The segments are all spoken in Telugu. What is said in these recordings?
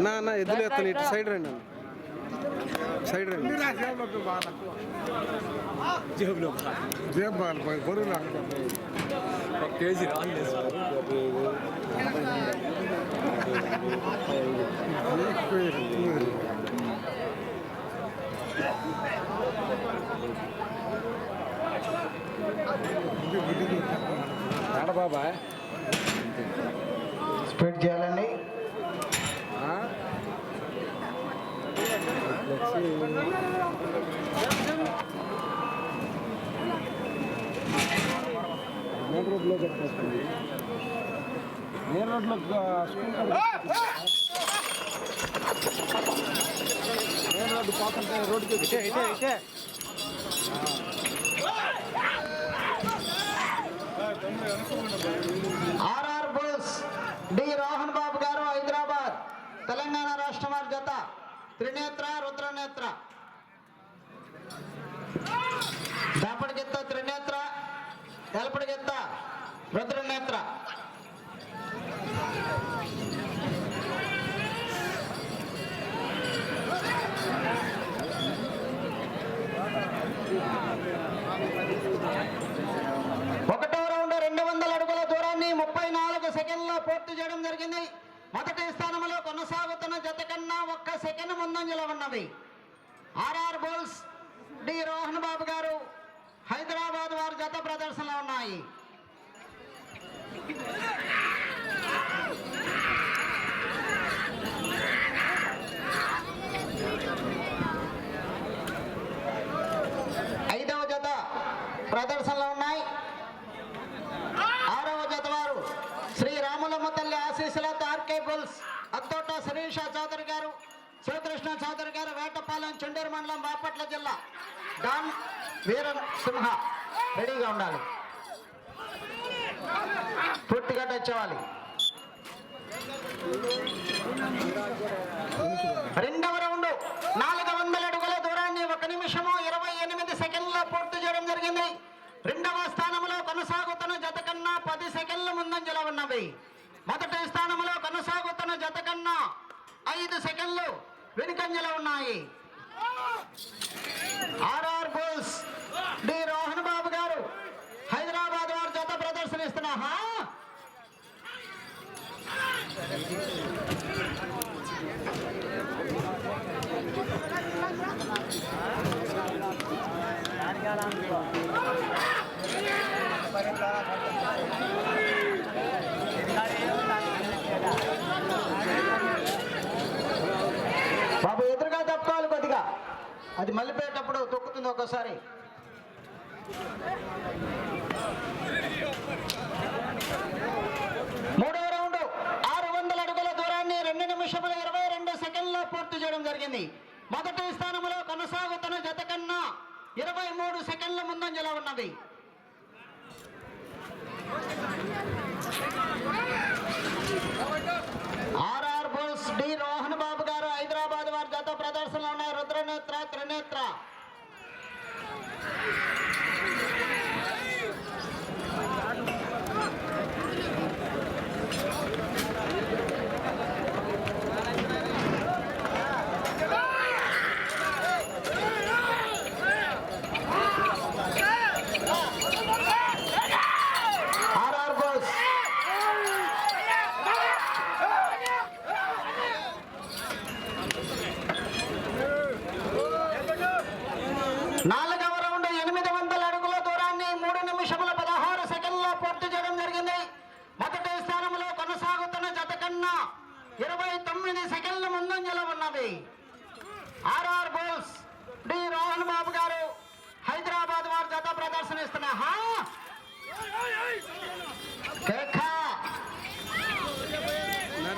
నా నా ఎద్దులు ఎత్తాను ఇటు సైడ్ రండి అన్న సైడ్ రండి జేబు బాగా బరువు లేకపోతే కేజీ రాళ్ళు బాబా స్పీడ్ చేయాలండి మెయిన్ రోడ్లో చెప్పేస్తుంది మెయిన్ రోడ్లో స్కూల్ మెయిన్ రోడ్డు పోతుంటే రోడ్డుకి ఇటే ఇటే ఇటే RR bulls D Rohan Babu garu Hyderabad Telangana రాష్ట్ర వారి జత త్రినేత్ర రుద్రనేత్ర. దాపడికెత్త త్రినేత్ర. ఎలపడికెత్త రుద్ర ఒకటో రౌండ్ రెండు వందల అడుగుల దూరాన్ని ముప్పై నాలుగు సెకండ్లో పూర్తి చేయడం జరిగింది మొదటి స్థానంలో కొనసాగుతున్న జత కన్నా ఒక్క సెకండ్ ముందంజలో ఉన్నవి ఆర్ఆర్ బోల్స్ డి రోహన్ బాబు గారు హైదరాబాద్ వారి జత ప్రదర్శనలో ఉన్నాయి ఐదవ జత ప్రదర్శనలో ఉన్నాయి. ఆరవ జత వారు శ్రీ రాములమ్మ తల్లి ఆశీస్సులతో ఆర్కే బుల్స్. అత్తోట శిరీష చౌదరి గారు శివకృష్ణ చౌదరి గారు వేటపాలెం చుండూరు మండలం బాపట్ల జిల్లా. డాన్ వీర సింహ రెడీగా ఉండాలి. పూర్తిగా టచ్ అవ్వాలి. రెండవ రౌండ్ నాలుగు వందల అడుగుల దూరాన్ని ఒక నిమిషము ఇరవై ఎనిమిది సెకండ్లో పూర్తి చేయడం జరిగింది. రెండవ స్థానంలో కొనసాగుతున్న జత కన్నా పది సెకండ్ల ముందంజలో ఉన్నవి. మొదటి స్థానంలో కొనసాగుతున్న జత కన్నా ఐదు సెకండ్లు వెనుకంజల ఉన్నాయి. RR bulls D Rohan Babu garu Hyderabad వారు జత ప్రదర్శనిస్తున్నా హా? బాబు ఎదురుగా తప్పుకోవాలి కొద్దిగా అది మళ్ళీపోయేటప్పుడు తొక్కుతుంది ఒక్కోసారి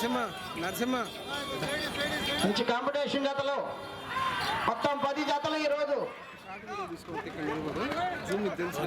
నరసింహ మంచి కాంపిటీషన్ జతలు మొత్తం పది జతలు ఈరోజు. తెలుసు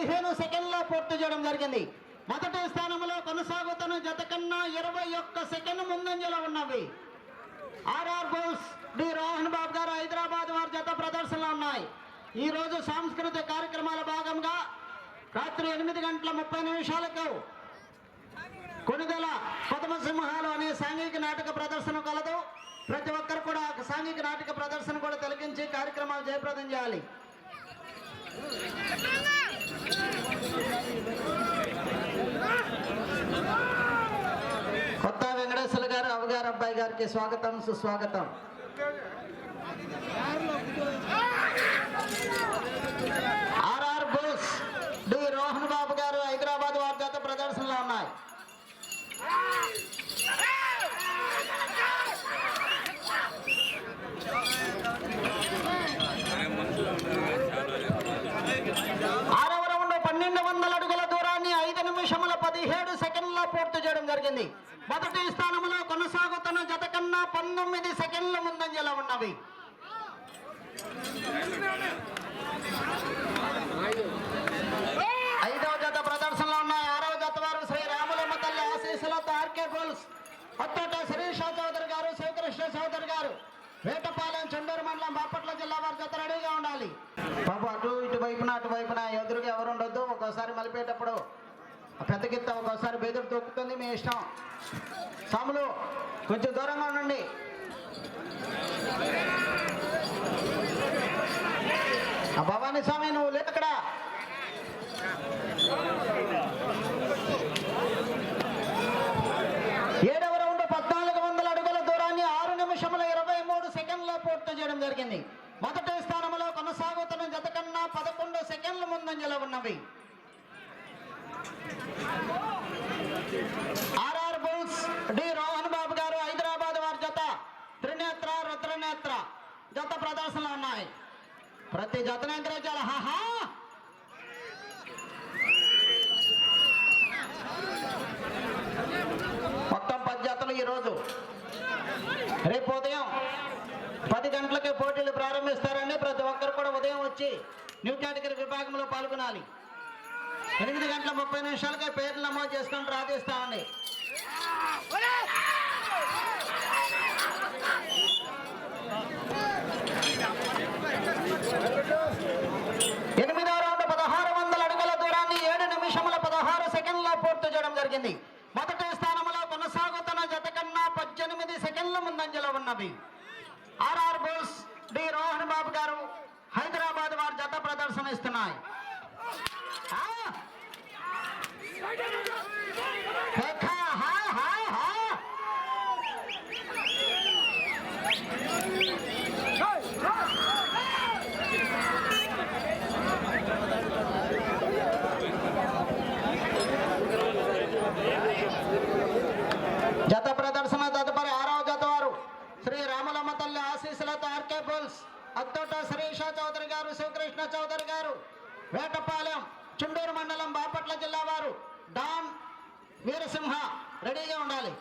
పదిహేను సెకండ్లో పూర్తి చేయడం జరిగింది. మొదటి స్థానంలో కొనసాగుతున్న జత కన్నా ఇరవై ఒక్క సెకండ్ ముందంజలో ఉన్నవి. ఆర్ఆర్ బోస్ డి రోహన్ బాబు గారు హైదరాబాద్ వారి జత ప్రదర్శనలో ఉన్నాయి. ఈ రోజు సాంస్కృతిక కార్యక్రమాల భాగంగా రాత్రి ఎనిమిది గంటల ముప్పై నిమిషాలకు కొనుగోల పద్మసింహాలు అనే సాంఘిక నాటక ప్రదర్శన కలదు. ప్రతి ఒక్కరు కూడా సాంఘిక నాటక ప్రదర్శన కూడా తొలగించి కార్యక్రమాలు జయప్రదం చేయాలి. కొత్త వెంకటేశ్వర గారు అవగారు అబ్బాయి గారికి స్వాగతం సుస్వాగతం. RR Bose D. Rohan Babu గారు హైదరాబాద్ వారి ప్రదర్శనలో ఉన్నాయి ఆరవ రౌండ్ పన్నెండు వందల అడుగుల దూరాన్ని ఐదు నిమిషముల పదిహేడు సెకండ్ల పూర్తి చేయడం జరిగింది. మొదటి స్థానంలో కొనసాగుతున్న జత కన్నా పంతొమ్మిది సెకండ్ల ముందంజలో ఉన్నవి. ఐదవ జత ప్రదర్శనలో ఉన్నాయి. ఆరవ జత వారు శ్రీ రాములమ్మ తల్లి ఆశీస్సులతో ఆర్కే గోల్స్. కొత్తట శిరీష చౌదరి గారు శివకృష్ణ చౌదరి గారు వేటపాలెం చెండూరు మండలం బాపట్ల జిల్లా వారి జత రెడీగా ఉండాలి బాబు అటు ఇటు వైపున అటు వైపున ఎదురుగా ఎవరు ఉండొద్దు ఒక్కోసారి మలిపేటప్పుడు ఆ పెద్ద గిత్త దొక్కుతుంది మీ ఇష్టం. సాములు కొంచెం దూరంగా ఉండండి. ఆ భవానీ స్వామి నువ్వు లేదు అక్కడ. ఏడవ రౌండ్ పద్నాలుగు వందల అడుగుల దూరాన్ని ఆరు నిమిషముల ఇరవై మూడు సెకండ్లో పూర్తి చేయడం జరిగింది. మొదటి స్థానంలో కొనసాగుతున్న జత కన్నా పదకొండు సెకండ్ల ముందంజలో ఉన్నవి. RR bulls D Rohan Babu garu Hyderabad వారి జత. త్రినేత్ర రుద్రనేత్ర జత ప్రదర్శనలు ఉన్నాయి. ప్రతి జతనేంద్ర చాలా హాహా! మొత్తం పది జతలు ఈరోజు. రేపు ఉదయం పది గంటలకే పోటీలు ప్రారంభిస్తారని ప్రతి ఒక్కరు కూడా ఉదయం వచ్చి న్యూ కేటగిరీ విభాగంలో పాల్గొనాలి. ఎనిమిది గంటల ముప్పై నిమిషాలకే పేర్లు నమోదు చేసుకొని రాధిస్తామండి ఎనిమిదో రౌండ్ పదహారు వందల అడుగుల దూరాన్ని ఏడు నిమిషముల పదహారు సెకండ్లో పూర్తి చేయడం జరిగింది. మొదటి స్థానంలో కొనసాగుతున్న జత కన్నా పద్దెనిమిది సెకండ్ల ముందంజలో ఉన్నవి ఆర్ఆర్ బోస్ డి రోహన్ బాబు గారు హైదరాబాద్ వారి జత ప్రదర్శన ఇస్తున్నాయి ఆ! హెక్క, హా, హా, హా. జత ప్రదర్శన తదుపరి ఆరవ జత వారు శ్రీ రామలమ్మ తల్లి ఆశీస్సులతో ఆర్కే బుల్స్ అత్తోట శిరీష చౌదరి గారు శివకృష్ణ చౌదరి గారు వేటపాలెం చుండూరు మండలం బాపట్ల జిల్లా వారు డాన్ వీరసింహ రెడీగా ఉండాలి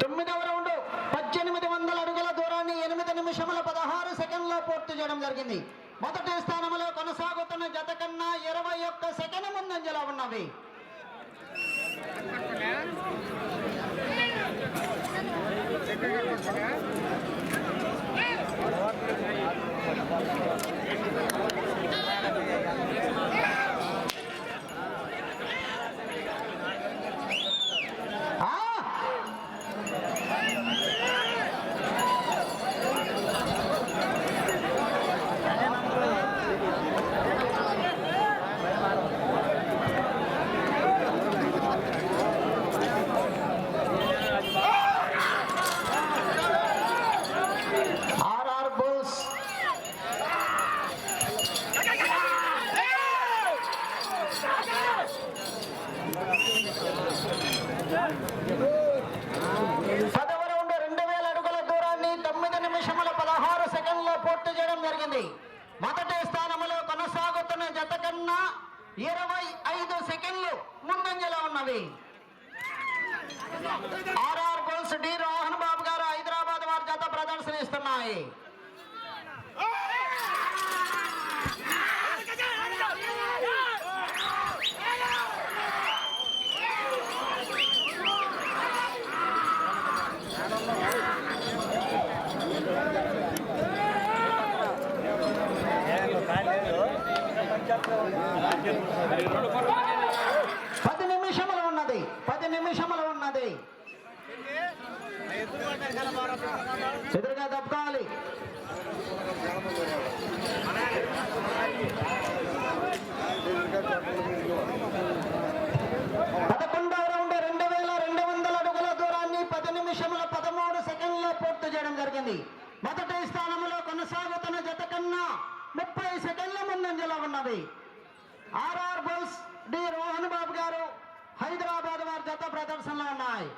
తొమ్మిదవ రౌండ్ పద్దెనిమిది వందల అడుగుల దూరాన్ని ఎనిమిది నిమిషముల పదహారు సెకండ్లో పూర్తి చేయడం జరిగింది మొదటి స్థానంలో కొనసాగుతున్న జత కన్నా ఇరవై ఒక్క సెకండ్ ముందంజలో ఉన్నవి ఆ! ఆర్ఆర్ బుల్స్ పదవ రౌండ్ రెండు వేల అడుగుల దూరాన్ని తొమ్మిది నిమిషముల పదహారు సెకండ్లో పూర్తి చేయడం జరిగింది మొదటి స్థానంలో కొనసాగుతున్న జత కన్నా ఇరవై ఐదు సెకండ్లు ముందంజలో ఉన్నవి RR goals D Rohan Babu గారు హైదరాబాద్ వారి జత ప్రదర్శనిస్తున్నాయి పది నిమిషములు ఉన్నది పది నిమిషములు ఉన్నది ఎదురుగా తప్పుకోవాలి పదకొండవ రౌండ్ రెండు వేల రెండు వందల అడుగుల దూరాన్ని పది నిమిషముల పదమూడు సెకండ్లో పూర్తి చేయడం జరిగింది మొదటి స్థానంలో కొనసాగుతున్న జత కన్నా ముప్పై సెకండ్ల ముందంజలో ఉన్నది. RR bulls D Rohan Babu గారు హైదరాబాద్ వారి జత ప్రదర్శనలో ఉన్నాయి.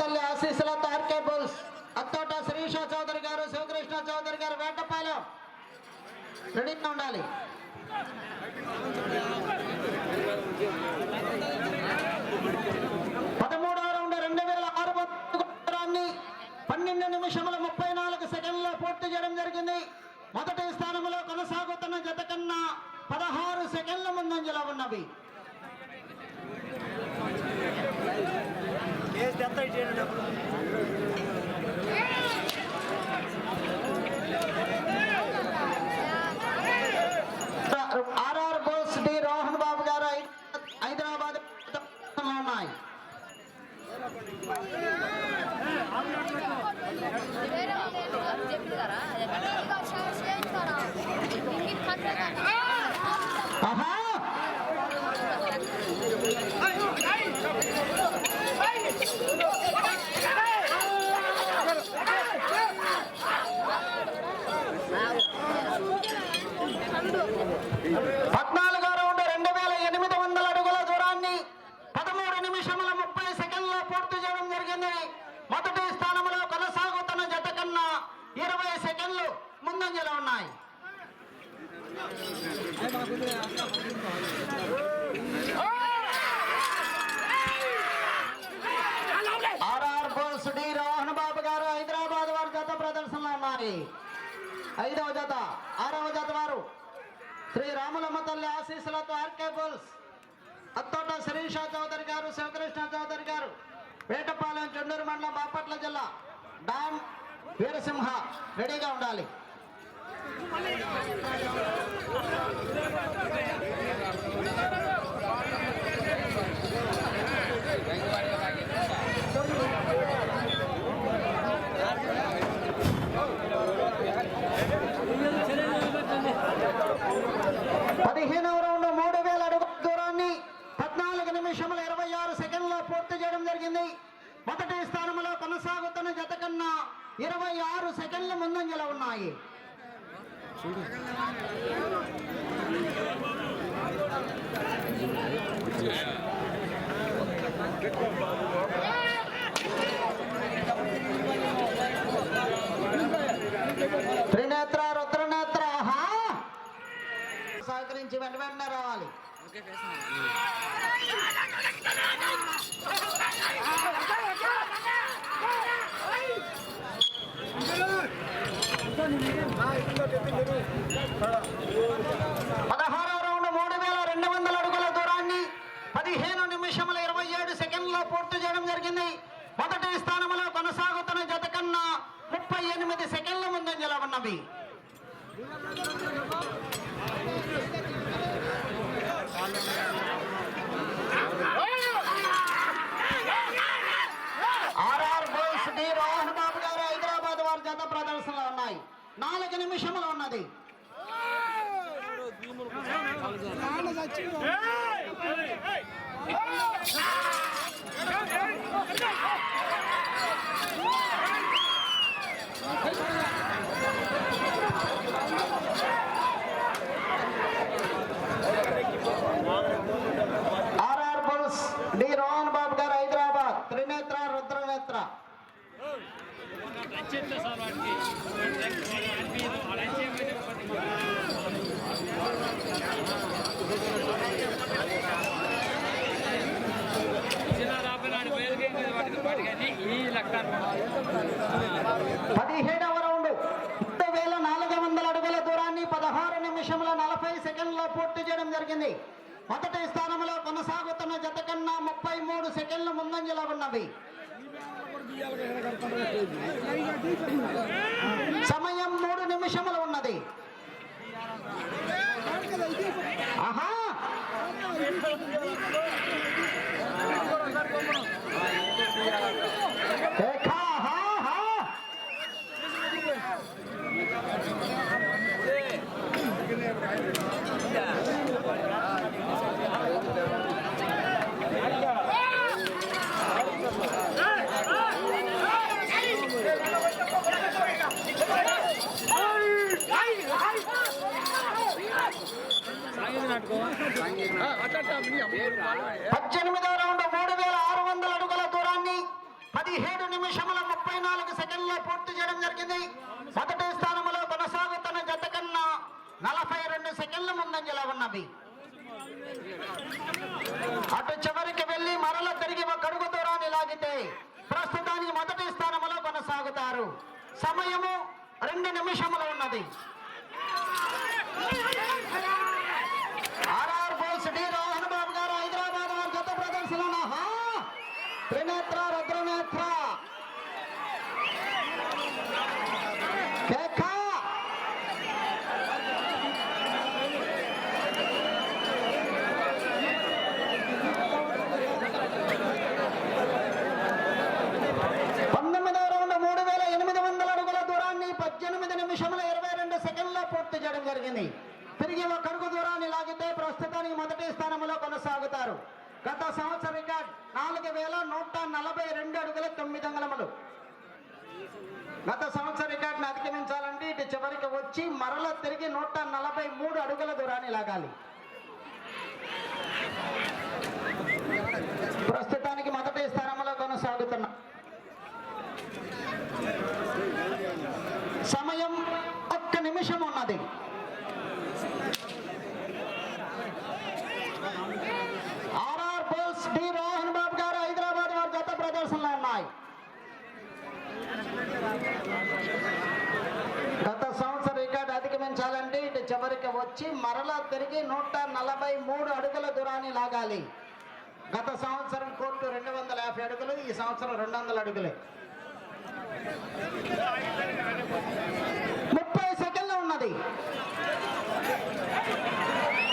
తల్లి ఆశీస్సులతో ఆర్కే బుల్స్. అత్తోట శ్రీష చౌదరి గారు శివకృష్ణ చౌదరి గారు వేటపాలెం. రెడీగా ఉండాలి. పదమూడవ రౌండ్ రెండు వేల ఆరు దూరాన్ని పన్నెండు నిమిషముల ముప్పై నాలుగు సెకండ్లో పూర్తి చేయడం జరిగింది. మొదటి స్థానంలో కొనసాగుతున్న జత కన్నా పదహారు సెకండ్ల ముందంజలో ఉన్నవి. డబ్బులు బోస్ డి రోహన్ బాబు గారు హై- హైదరాబాద్ ఉన్నాయి ఆహా పద్నాలుగో రౌండ్ రెండు వేల ఎనిమిది వందల అడుగుల దూరాన్ని పదమూడు నిమిషముల ముప్పై సెకండ్లో పూర్తి చేయడం జరిగింది మొదటి స్థానంలో కొనసాగుతున్న జత కన్నా ఇరవై సెకండ్లు ముందంజలో ఉన్నాయి. ఆర్ఆర్ బోల్స్ డి రోహన్ బాబు గారు హైదరాబాద్ వారి జత ప్రదర్శనలో ఉన్నారు ఐదవ జత ఆరవ జత వారు శ్రీ రాములమ్మ తల్లి ఆశీస్సులతో ఆర్కే బుల్స్ అత్తోట శిరీష చౌదరి గారు శివకృష్ణ చౌదరి గారు పేటపాలెం చెండూరు మండలం బాపట్ల జిల్లా. డామ్ వీరసింహ రెడీగా ఉండాలి. పదిహేనవ రౌండ్ మూడు వేల అడుగుల దూరాన్ని పద్నాలుగు నిమిషముల పూర్తి చేయడం జరిగింది. మొదటి స్థానంలో కొనసాగుతున్న జత కన్నా ఇరవై ఆరు సెకండ్ల ముందంజలో ఉన్నాయి. త్రినేత్ర రుద్రనేత్ర సహకరించి వెంట వెంటనే రావాలి. పదహారవ రౌండ్ మూడు వేల రెండు వందల అడుగుల దూరాన్ని పదిహేను నిమిషముల ఇరవై ఏడు సెకండ్లో పూర్తి చేయడం జరిగింది. మొదటి స్థానంలో కొనసాగుతున్న జత కన్నా ముప్పై ఎనిమిది సెకండ్ల ముందంజలో ఉన్నవి RR boys D Rohan Babu గారు హైదరాబాద్ వారి జత ప్రదర్శనలో ఉన్నాయి నాలుగు నిమిషములు ఉన్నది RR bulls D Rohan Babu గారు హైదరాబాద్ త్రినేత్ర రుద్రనేత్ర ఈ లెక్క పదిహేడవ రౌండ్. ముప్పై వేల నాలుగు వందల అడుగుల దూరాన్ని పదహారు నిమిషముల నలభై సెకండ్లో పూర్తి చేయడం జరిగింది. మొదటి స్థానంలో కొనసాగుతున్న జత కన్నా ముప్పై మూడు సెకండ్లు ముందంజలో ఉన్నవి. సమయం మూడు నిమిషములు ఉన్నది. ఆహా! మొదటి స్థానంలో కొనసాగుతున్న జత కన్నా నలభై రెండు సెకండ్ల ముందంజలో ఉన్నవి అటు చివరికి వెళ్ళి మరల తిరిగి ఒక అడుగు దూరాన్ని లాగితే ప్రస్తుతానికి మొదటి స్థానంలో కొనసాగుతారు. సమయము రెండు నిమిషములు ఉన్నది. ఆర్ఆర్ బోల్స్ డీరో రోహన్ బాబు గారు హైదరాబాద్ వారి జత ప్రదర్శన ఆహా! త్రినేత్ర రుద్రనేత్ర కేక! పంతొమ్మిదవ రౌండ్ మూడు వేల ఎనిమిది వందల అడుగుల దూరాన్ని పద్దెనిమిది నిమిషముల ఇరవై రెండు సెకండ్లో పూర్తి చేయడం జరిగింది తిరిగి ఒక అడుగు దూరాన్ని లాగితే ప్రస్తుతానికి మొదటి స్థానంలో కొనసాగుతారు గత సంవత్సర రికార్డ్ నాలుగు వేల నూట నలభై రెండు అడుగుల తొమ్మిది అంగళములు గత సంవత్సర రికార్డును అధిగమించాలంటే ఇటు చివరికి వచ్చి మరల తిరిగి నూట నలభై మూడు అడుగుల దూరాన్ని లాగాలి ప్రస్తుతానికి మొదటి స్థానంలో కొనసాగుతున్నా సమయం ఒక్క నిమిషం ఆర్ఆర్ బోల్స్ డి రోహన్ బాబు గారు హైదరాబాద్ వారి గత ప్రదర్శనలో ఉన్నాయి. గత సంవత్సరం రికార్డు అధిగమించాలంటే ఇటు చివరికి వచ్చి మరలా తిరిగి నూట నలభై మూడు అడుగుల దూరాన్ని లాగాలి. గత సంవత్సరం కోర్టు రెండు వందల యాభై అడుగులు ఈ సంవత్సరం రెండు వందల అడుగులే. పార్టీ.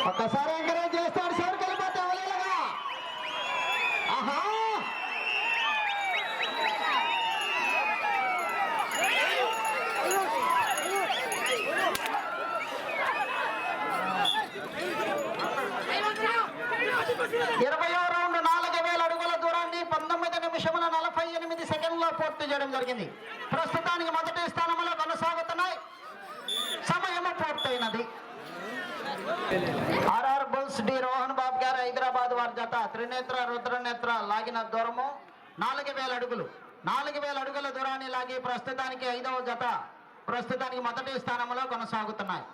ఒక్కసారి ఎంకరేజ్ చేస్తాడు సార్ కలిపోతే అవలేలుగా ఆహా! ఇరవయో రౌండ్ నాలుగు వేల అడుగుల దూరాన్ని పంతొమ్మిది నిమిషముల నలభై ఎనిమిది సెకండ్లో పూర్తి చేయడం జరిగింది. ప్రస్తుతానికి మొదటి స్థానంలో కొనసాగుతుంది అయినది. RR bulls D Rohan Babu గారు హైదరాబాద్ వారి జత. త్రినేత్ర రుద్రనేత్ర లాగిన దూరము నాలుగు వేల అడుగులు. నాలుగు వేల అడుగుల దూరాన్ని లాగి ప్రస్తుతానికి ఐదవ జత ప్రస్తుతానికి మొదటి స్థానంలో కొనసాగుతున్నాయి.